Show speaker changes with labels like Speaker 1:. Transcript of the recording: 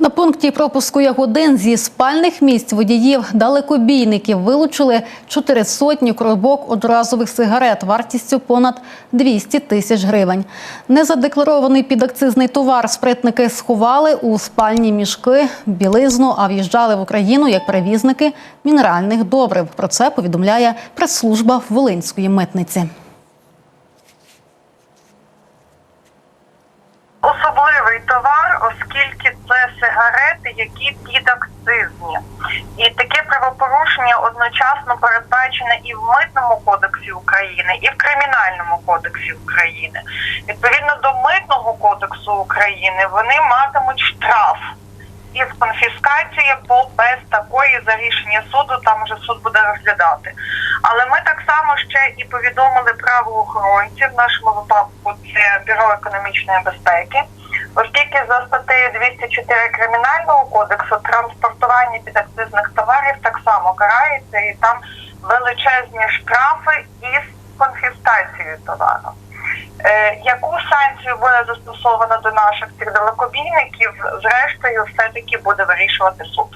Speaker 1: На пункті пропуску Ягодин зі спальних місць водіїв далекобійників вилучили чотири сотні коробок одразових сигарет вартістю понад 200 тисяч гривень. Незадекларований підакцизний товар спритники сховали у спальні мішки, білизну, а в'їжджали в Україну як перевізники мінеральних добрив. Про це повідомляє прес-служба Волинської митниці.
Speaker 2: особливий товар, які підакцизні. І таке правопорушення одночасно передбачене і в митному кодексі України, і в кримінальному кодексі України. Відповідно до митного кодексу України вони матимуть штраф. Із конфіскації або без такої за рішення суду, там вже суд буде розглядати. Але ми так само ще і повідомили правоохоронців, в нашому випадку це Бюро економічної безпеки, оскільки за статтею 204 кримінального кодексу транспортування підакцизних товарів так само карається, і там величезні штрафи із конфіскацією товару. Е, яку санкцію буде застосовано до наших цих далекобійників, зрештою, все таки буде вирішувати суд.